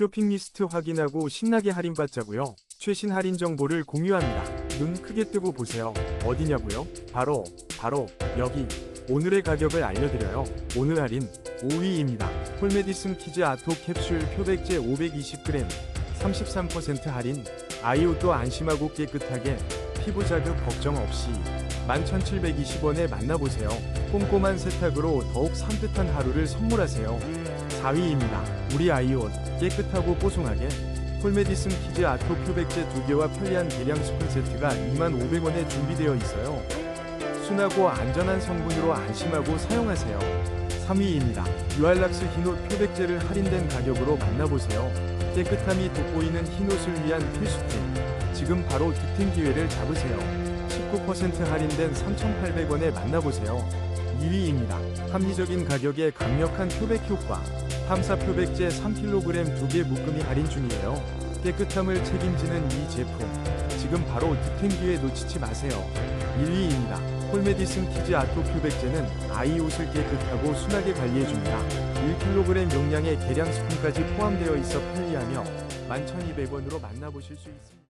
쇼핑 리스트 확인하고 신나게 할인받자고요. 최신 할인 정보를 공유합니다. 눈 크게 뜨고 보세요. 어디냐고요? 바로 바로 여기. 오늘의 가격을 알려드려요. 오늘 할인 5위입니다. 폴메디슨 키즈 아토 캡슐 표백제 520g 33% 할인. 아이옷도 안심하고 깨끗하게 피부 자극 걱정 없이 11,720원에 만나보세요. 꼼꼼한 세탁으로 더욱 산뜻한 하루를 선물하세요. 4위입니다. 우리 아이옷 깨끗하고 뽀송하게 폴메디슨 키즈 아토 표백제 2개와 편리한 대량 스푼 세트가 25,000원에 준비되어 있어요. 순하고 안전한 성분으로 안심하고 사용하세요. 3위입니다. 유알락스 흰옷 표백제를 할인된 가격으로 만나보세요. 깨끗함이 돋보이는 흰옷을 위한 필수템. 지금 바로 득템 기회를 잡으세요. 19% 할인된 3,800원에 만나보세요. 2위입니다. 합리적인 가격에 강력한 표백 효과. 탐사 표 백제 3kg 2개 묶음이 할인 중이에요. 깨끗함을 책임지는 이 제품. 지금 바로 득템 기회 놓치지 마세요. 1위입니다. 폴메디슨 키즈 아토 표백제는 아이 옷을 깨끗하고 순하게 관리해줍니다. 1kg 용량의 계량 스푼까지 포함되어 있어 편리하며 11,200원으로 만나보실 수 있습니다.